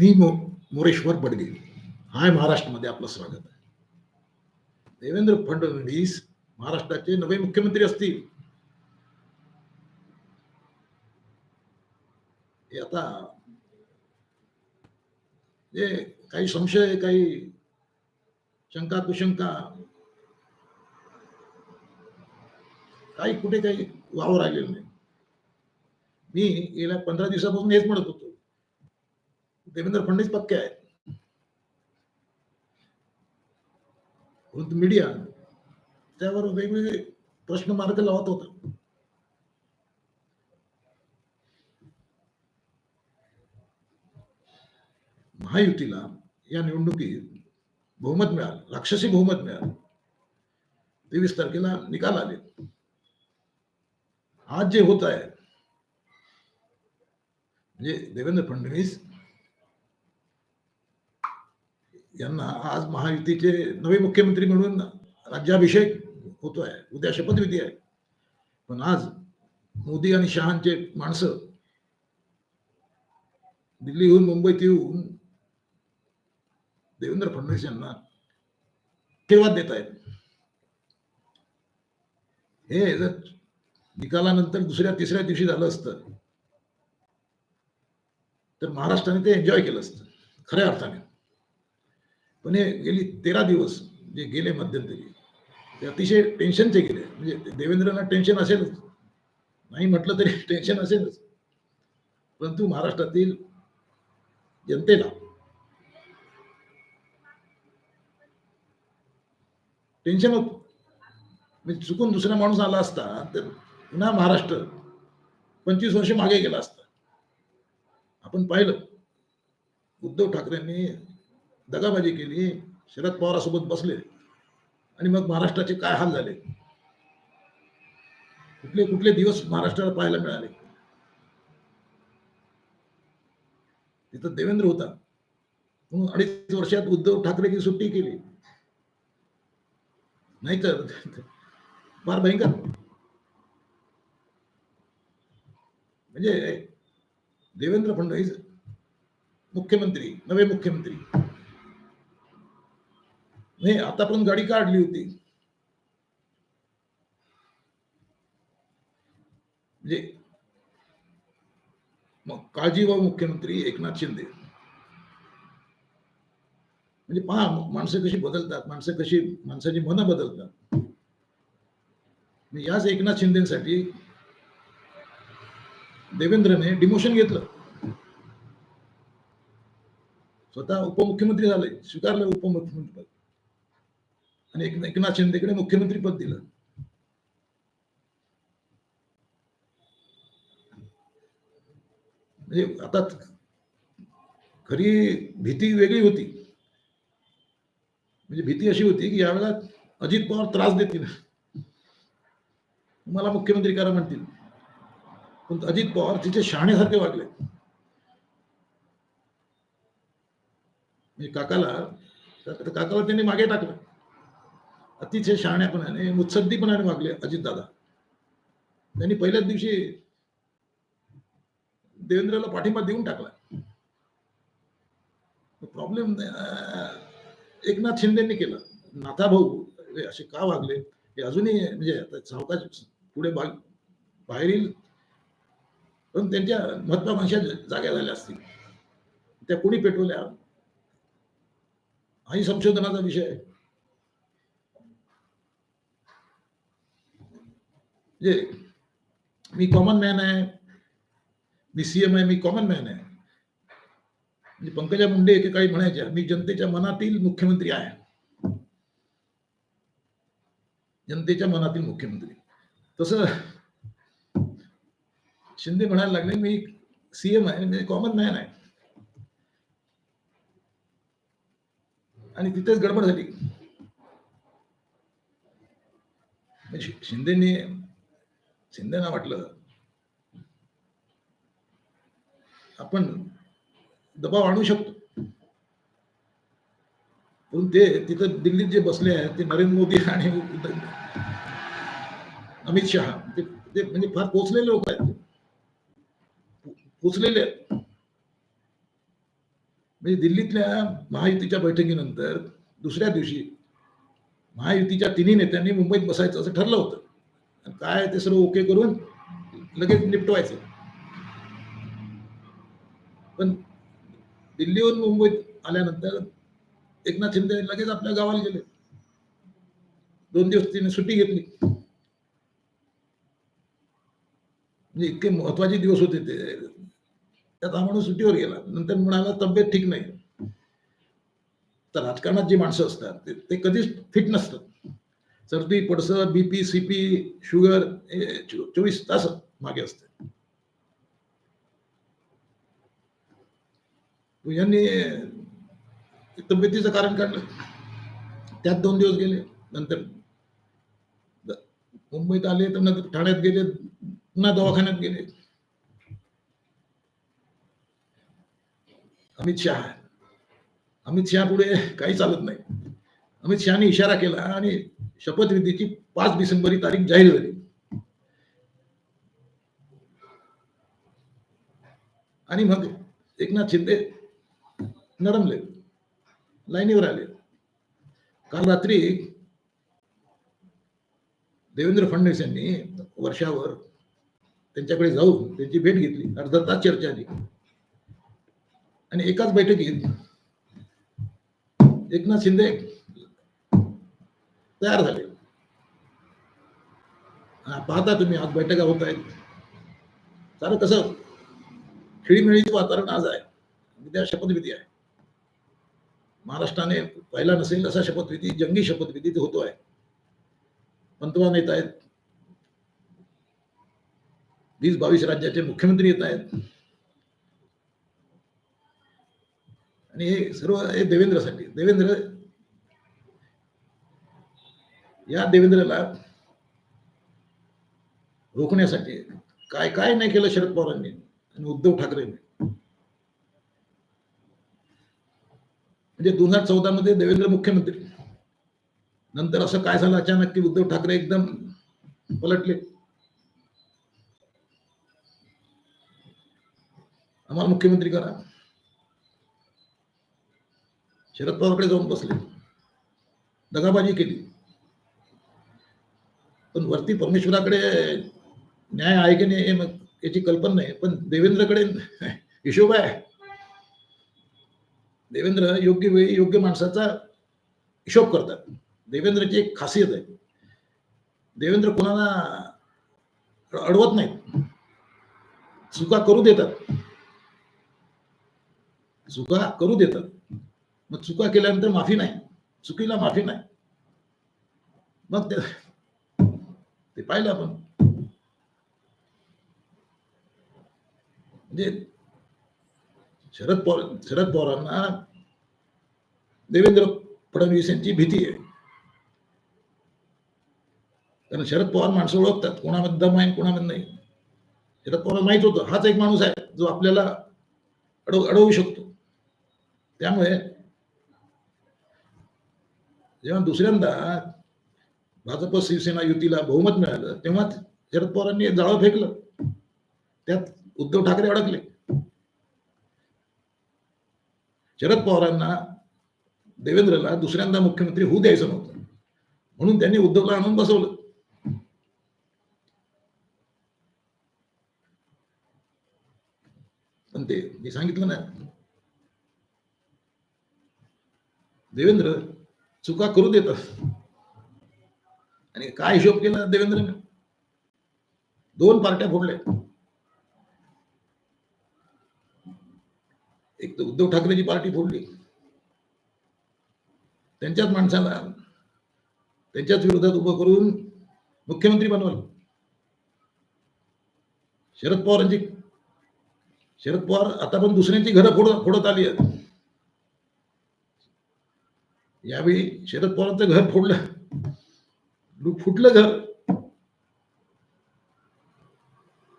मी मो मोरेश्वर बडगे. हाय महाराष्ट्रामध्ये आपलं स्वागत आहे. देवेंद्र फडणवीस महाराष्ट्राचे नवे मुख्यमंत्री असतील. हे आता जे काही संशय काही शंका कुशंका काही कुठे काही वाव राहिलेलं नाही. मी गेल्या पंधरा दिवसापासून हेच म्हणत होतो. देवेंद्र फडणवीस पक्के आहेत. वृद्ध मीडिया त्यावर वेगवेगळे प्रश्न मार्ग लावत होता. महायुतीला या निवडणुकीत बहुमत मिळालं राक्षसी बहुमत मिळालं. तेवीस तारखेला निकाल आले. आज जे होत आहे म्हणजे देवेंद्र फडणवीस यांना आज महायुतीचे नवे मुख्यमंत्री म्हणून राज्याभिषेक होतोय. उद्या शपथविधी आहे. पण आज मोदी आणि शहांचे माणसं दिल्लीहून मुंबईत येऊन देवेंद्र फडणवीस यांना आशीर्वाद देत आहेत हे जर निकालानंतर दुसऱ्या तिसऱ्या दिवशी झालं असतं तर महाराष्ट्राने ते एन्जॉय केलं असतं खऱ्या अर्थाने. पण हे गेली तेरा दिवस जे गेले मध्यंतरी ते अतिशय टेन्शनचे गेले. म्हणजे देवेंद्रना टेन्शन असेलच. नाही म्हटलं तरी टेन्शन असेलच. परंतु महाराष्ट्रातील जनतेला टेन्शन होत. म्हणजे चुकून दुसरा माणूस आला असता तर पुन्हा महाराष्ट्र पंचवीस वर्ष मागे गेला असता. आपण पाहिलं उद्धव ठाकरेंनी दगाबाजी केली शरद पवारासोबत बसले आणि मग महाराष्ट्राचे काय हाल झाले? कुठले कुठले दिवस महाराष्ट्राला पाहायला मिळाले? तिथं देवेंद्र होता. म्हणून अडीच वर्षात उद्धव ठाकरेची सुट्टी केली. नाहीतर फार भयंकर. म्हणजे देवेंद्र फडणवीस मुख्यमंत्री नवे मुख्यमंत्री. नाही आता पण गाडी काढली होती. म्हणजे मग काळजी व मुख्यमंत्री एकनाथ शिंदे. म्हणजे पहा माणसं कशी बदलतात माणसं कशी माणसाची मनं बदलतात. याच एकनाथ शिंदेसाठी देवेंद्रने डिमोशन घेतलं. स्वतः उपमुख्यमंत्री झाले स्वीकारलं उपमुख्यमंत्री. आणि एक- एकनाथ शिंदेकडे मुख्यमंत्री पद दिलं. म्हणजे आता खरी भीती वेगळी होती. म्हणजे भीती अशी होती की यावेळेला अजित पवार त्रास देतील. मला मुख्यमंत्री करा म्हणतील. पण अजित पवार तिचे शहाण्यासारखे वागले. म्हणजे काकाला काकाला त्यांनी मागे टाकलं. अतिशय शहाण्यापणाने मुत्सद्दीपणाने वागले अजितदादा त्यांनी पहिल्याच दिवशी देवेंद्रला पाठिंबा देऊन टाकला प्रॉब्लेम एकनाथ शिंदेनी केलं. नाथा भाऊ असे का वागले? हे अजूनही म्हणजे सावकाश पुढे बाहेर येईल. पण त्यांच्या महत्वाकांक्षा जाग्या झाल्या असतील. त्या कोणी पेटवल्या? हाही संशोधनाचा विषय आहे. म्हणजे मी कॉमन मॅन आहे. मी सीएम आहे मी कॉमन मॅन आहे. म्हणजे पंकजा मुंडे एकेकाळी म्हणायच्या मी जनतेच्या मनातील मुख्यमंत्री आहे. जनतेच्या मनातील मुख्यमंत्री. तसं शिंदे म्हणायला लागले मी सीएम आहे मी कॉमन मॅन आहे. आणि तिथेच गडबड झाली. म्हणजे शिंदेनी शिंदेना वाटलं. आपण दबाव आणू शकतो. पण ते तिथं दिल्लीत जे बसले आहेत ते नरेंद्र मोदी आणि अमित शहा ते ते म्हणजे फार पोचलेले लोक आहेत. पोचलेले आहेत. म्हणजे दिल्लीतल्या महायुतीच्या बैठकीनंतर दुसऱ्या दिवशी महायुतीच्या तिन्ही नेत्यांनी मुंबईत बसायचं असं ठरलं होतं. काय ते सर्व ओके करून लगेच निपटवायचं. पण दिल्लीहून मुंबईत आल्यानंतर एकनाथ शिंदे लगेच आपल्या गावाला गेले. दोन दिवस तिने सुट्टी घेतली. म्हणजे इतके महत्त्वाचे दिवस होते ते. त्यात हा माणूस सुट्टीवर गेला. नंतर म्हणाला तब्येत ठीक नाही. तर राजकारणात जी माणसं असतात ते, ते कधीच फिट नसतात. सर्दी पडसं बीपी सीपी शुगर हे चोवीस तास मागे असते. यांनी तब्येतीचं कारण काढलं. त्यात दोन दिवस गेले नंतर मुंबईत आले तर नंतर ठाण्यात गेले पुन्हा दवाखान्यात गेले. अमित शहा. अमित शहा पुढे काही चालत नाही. अमित शहाने इशारा केला आणि शपथविधीची पाच डिसेंबर ही तारीख जाहीर झाली. आणि मग एकनाथ शिंदे नरमले. लाईनीवर आले. काल रात्री देवेंद्र फडणवीस यांनी वर्षावर त्यांच्याकडे जाऊन त्यांची भेट घेतली. अर्धा तास चर्चा आली आणि एकाच बैठकीत एकनाथ शिंदे तयार झाले. हा, पाहता तुम्ही आज बैठका होत आहेत. सारं कसं? खेळीमेळीचं वातावरण आज आहे. उद्या शपथविधी आहे. महाराष्ट्राने पहिला नसेल असा शपथविधी जंगी शपथविधी ते होतो आहे पंतप्रधान येत आहेत. वीस बावीस राज्याचे मुख्यमंत्री येत आहेत. आणि हे सर्व हे देवेंद्रसाठी देवेंद्र या देवेंद्रला रोखण्यासाठी काय काय नाही केलं शरद पवारांनी आणि उद्धव ठाकरेंनी. म्हणजे दोन हजार चौदा मध्ये देवेंद्र मुख्यमंत्री. नंतर असं काय झालं अचानक की उद्धव ठाकरे एकदम पलटले. आम्हाला मुख्यमंत्री करा. शरद पवारकडे जाऊन बसले. दगाबाजी केली. पण वरती परमेश्वराकडे न्याय आहे की नाही हे मग याची कल्पना नाही. पण देवेंद्रकडे हिशोब आहे. देवेंद्र योग्य वेळी योग्य माणसाचा हिशोब करतात. देवेंद्रची एक खासियत आहे. देवेंद्र कोणाला अडवत नाहीत. चुका करू देतात. चुका करू देतात. मग चुका केल्यानंतर माफी नाही. चुकीला माफी नाही. मग ते ते पाहिलं आपण. म्हणजे शरद पवार शरद पवारांना देवेंद्र फडणवीस यांची भीती आहे. कारण शरद पवार माणसं ओळखतात कोणामध्ये दम आहे कोणामध्ये नाही. शरद पवार माहीत होतं हाच एक माणूस आहे जो आपल्याला अडव अडवू शकतो. त्यामुळे जेव्हा दुसऱ्यांदा भाजप शिवसेना युतीला बहुमत मिळालं तेव्हा शरद पवारांनी जाळं फेकलं. त्यात उद्धव ठाकरे अडकले. शरद पवारांना देवेंद्रला दुसऱ्यांदा मुख्यमंत्री होऊ द्यायचं नव्हतं. म्हणून त्यांनी उद्धवला आणून बसवलं. पण ते मी सांगितलं ना देवेंद्र चुका करू देतात. आणि काय हिशोब केला देवेंद्रने? दोन पार्ट्या फोडल्या. एक तर उद्धव ठाकरेची पार्टी फोडली. त्यांच्याच माणसाला त्यांच्याच विरोधात उभं करून मुख्यमंत्री बनवलं. शरद पवारांची शरद पवार आता पण दुसऱ्यांची घरं फोडत फोडत आली आहेत. यावेळी शरद पवारांचं घर फोडलं. फुटलं घर.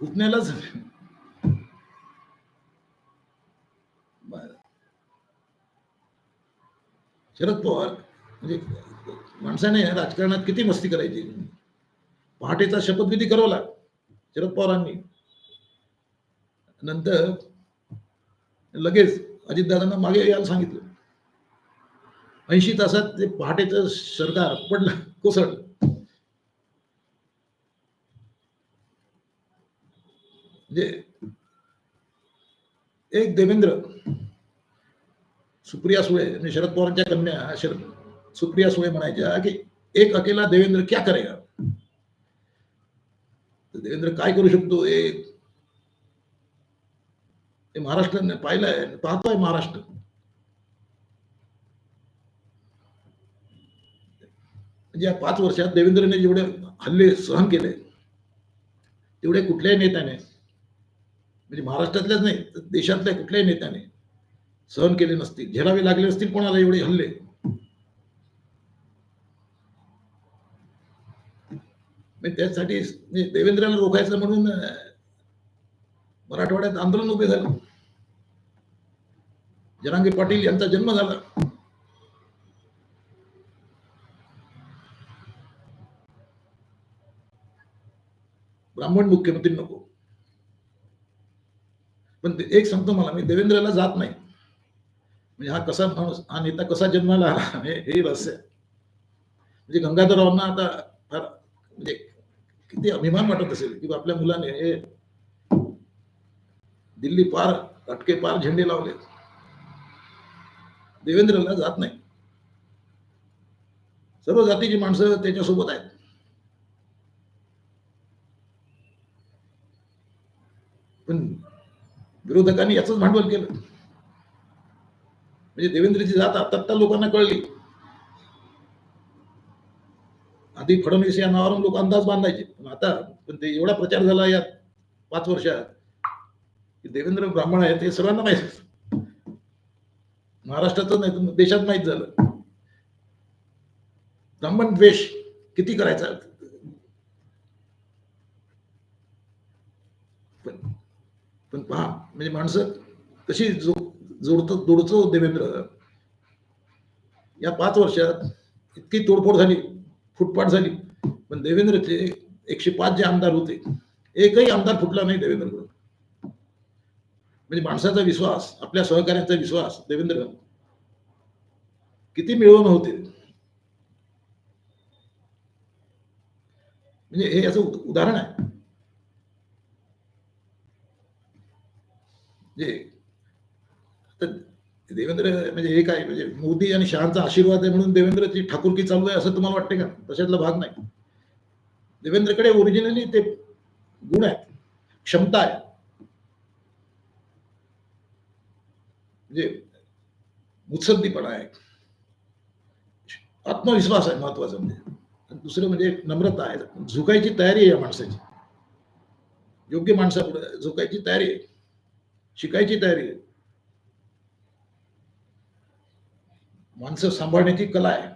फुटण्यालाच शरद पवार म्हणजे माणसाने राजकारणात किती मस्ती करायची? पहाटेचा शपथविधी करवला शरद पवारांनी. नंतर लगेच अजितदादांना मागे यायला सांगितलं. ऐंशी तासात ते पहाटेचं सरकार पडलं कोसळलं. म्हणजे एक देवेंद्र सुप्रिया सुळे आणि शरद पवारांच्या कन्या शरद सुप्रिया सुळे म्हणायच्या की एक अकेला देवेंद्र क्या करेगा? देवेंद्र काय करू शकतो? एक हे महाराष्ट्राने पाहिलंय पाहतोय महाराष्ट्र. म्हणजे या पाच वर्षात देवेंद्रने जेवढे हल्ले सहन केले तेवढे कुठल्याही नेत्याने म्हणजे महाराष्ट्रातल्याच नाही तर देशातल्या कुठल्याही नेत्याने सहन केले नसतील. झेलावे लागले असतील कोणाला एवढे हल्ले? त्यासाठी देवेंद्रला रोखायचं म्हणून मराठवाड्यात आंदोलन उभे झालं. जनांगी पाटील यांचा जन्म झाला. ब्राह्मण मुख्यमंत्री नको. पण एक सांगतो मला मी देवेंद्रला जात नाही. म्हणजे हा कसा माणूस हा नेता कसा जन्माला हे हे रहस्य. आहे. म्हणजे गंगाधररावांना आता फार म्हणजे किती अभिमान वाटत असेल की आपल्या मुलाने हे दिल्ली पार अटके पार झेंडे लावले. देवेंद्रला जात नाही. सर्व जातीची माणसं त्याच्यासोबत आहेत. पण विरोधकांनी याच भांडवल केलं. म्हणजे देवेंद्रची जात आता आता लोकांना कळली. आधी फडणवीस या नावावरून लोक अंदाज बांधायचे. पण आता पण ते एवढा प्रचार झाला या पाच वर्षात की देवेंद्र ब्राह्मण आहेत हे सर्वांना माहीत महाराष्ट्राचं नाही देशात माहीत झालं. ब्राह्मण द्वेष किती करायचा पण पण पहा म्हणजे माणसं कशी जो जोडतो जोडतो देवेंद्र या पाच वर्षात इतकी तोडफोड झाली फुटपाट झाली. पण देवेंद्रचे एकशे पाच जे आमदार होते एकही आमदार फुटला नाही देवेंद्रकडून. म्हणजे माणसाचा विश्वास आपल्या सहकार्यांचा विश्वास देवेंद्र किती मिळवणं होते. म्हणजे हे याचं उदाहरण आहे. म्हणजे देवेंद्र म्हणजे हे काय म्हणजे मोदी आणि शहाचा आशीर्वाद आहे म्हणून देवेंद्रची ठाकूरकी चालू आहे असं तुम्हाला वाटते का? तशातला भाग नाही. देवेंद्रकडे ओरिजिनली ते गुण आहेत क्षमता आहे. म्हणजे मुत्सद्दीपणा आहे. आत्मविश्वास आहे महत्त्वाचा म्हणजे. दुसरं म्हणजे नम्रता आहे. झुकायची तयारी आहे या माणसाची. योग्य माणसापुढे झुकायची तयारी आहे. शिकायची तयारी. आहे माणसं सांभाळण्याची कला आहे.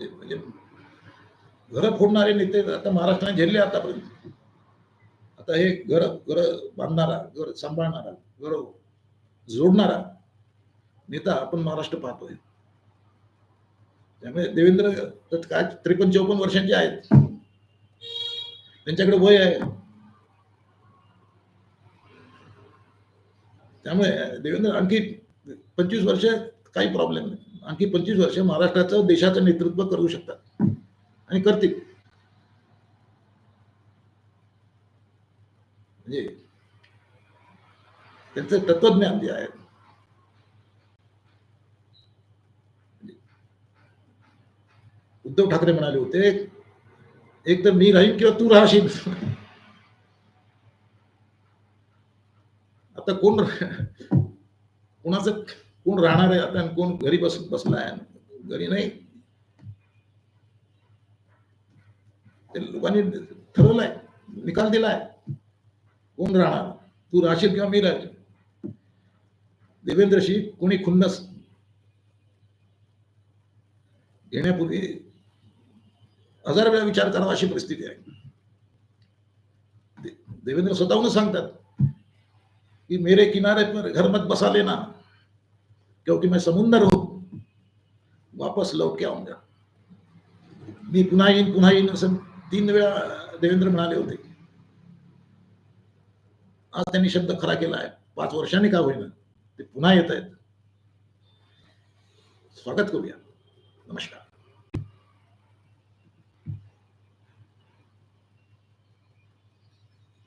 म्हणजे घर फोडणारे नेते आता महाराष्ट्राने झेलले आतापर्यंत. आता हे घर घर बांधणारा घर सांभाळणारा घर जोडणारा नेता आपण महाराष्ट्र पाहतोय. त्यामुळे देवेंद्र काय त्रेपन्न चौपन्न वर्षांचे आहेत. त्यांच्याकडे वय आहे. त्यामुळे देवेंद्र आणखी पंचवीस वर्ष काही प्रॉब्लेम नाही. आणखी पंचवीस वर्ष महाराष्ट्राचं देशाचं नेतृत्व करू शकतात. आणि करतील. म्हणजे त्यांचं तत्वज्ञान जे आहे. उद्धव ठाकरे म्हणाले होते एक तर मी राहीन किंवा तू राहशील. आता कोण कोणाचं कोण राहणार आहे आता कोण घरी बसून बसलाय घरी नाही. ते लोकांनी ठरवलंय निकाल दिलाय. कोण राहणार? तू राहशील किंवा मी राहील? देवेंद्रशी कोणी खुन्नस? घेण्यापूर्वी हजार वेळा विचार करावा अशी परिस्थिती आहे. देवेंद्र स्वतःहूनच सांगतात कि मेरे किनारे पर घर मत बसा लेना क्योंकि मैं समुंदर हूं। वापस लौट के आऊंगा. मी पुन्हा येईन पुन्हा येईन असं तीन वेळा देवेंद्र म्हणाले होते. आज त्यांनी शब्द खरा केला आहे. पाच वर्षांनी का होईना ते पुन्हा येत आहेत. स्वागत करूया. नमस्कार.